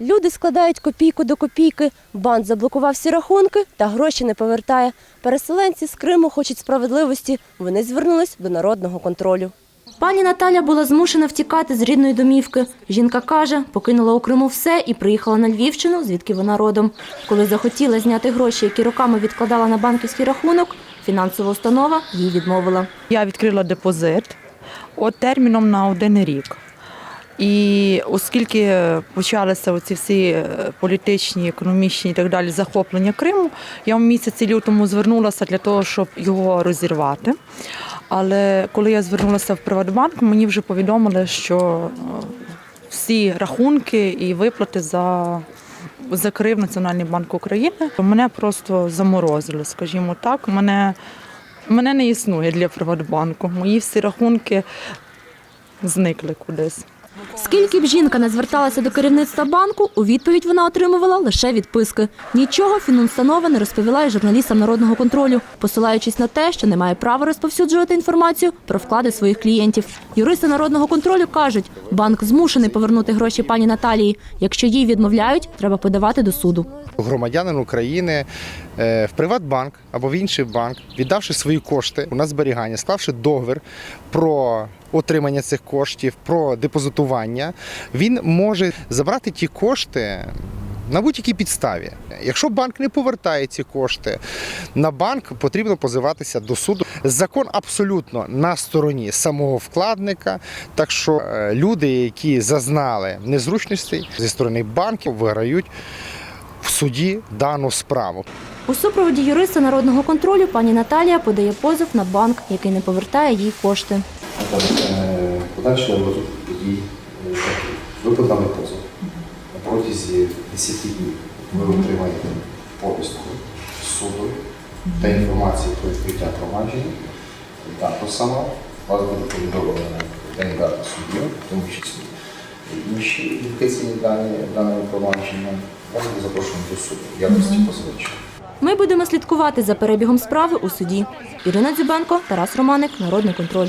Люди складають копійку до копійки. Банк заблокував всі рахунки та гроші не повертає. Переселенці з Криму хочуть справедливості. Вони звернулись до народного контролю. Пані Наталя була змушена втікати з рідної домівки. Жінка каже, покинула у Криму все і приїхала на Львівщину, звідки вона родом. Коли захотіла зняти гроші, які роками відкладала на банківський рахунок, фінансова установа їй відмовила. Я відкрила депозит от терміном на один рік. І оскільки почалися оці всі е, політичні, економічні і так далі захоплення Криму, я в місяці лютому звернулася для того, щоб його розірвати. Але коли я звернулася в Приватбанк, мені вже повідомили, що е, всі рахунки і виплати за закрив Національний банк України. Мене просто заморозили, скажімо так. Мене, мене не існує для Приватбанку. Мої всі рахунки зникли кудись. Скільки б жінка не зверталася до керівництва банку, у відповідь вона отримувала лише відписки. Нічого фінустанова не розповіла й журналістам народного контролю, посилаючись на те, що не має права розповсюджувати інформацію про вклади своїх клієнтів. Юристи народного контролю кажуть, банк змушений повернути гроші пані Наталії. Якщо їй відмовляють, треба подавати до суду. громадянин України е, в Приватбанк або в інший банк, віддавши свої кошти на зберігання, склавши договір про отримання цих коштів, про депозитування, він може забрати ті кошти. На будь-якій підставі, якщо банк не повертає ці кошти, на банк потрібно позиватися до суду. Закон абсолютно на стороні самого вкладника. Так що е, люди, які зазнали незручностей зі сторони банків, виграють в суді дану справу. У супроводі юриста народного контролю пані Наталія подає позов на банк, який не повертає їй кошти. Е, Подальший розвиток подій е. Ви подали позов. На протязі 10 днів ви отримаєте повістку суду та інформацію про відкриття провадження. Дата сама вас буде повідомлена день дата суддя, в тому числі інші ідентифікаційні дані даного провадження. Вас буде запрошено до суду в якості позивача. Ми будемо слідкувати за перебігом справи у суді. Ірина Дзюбенко, Тарас Романик, Народний контроль.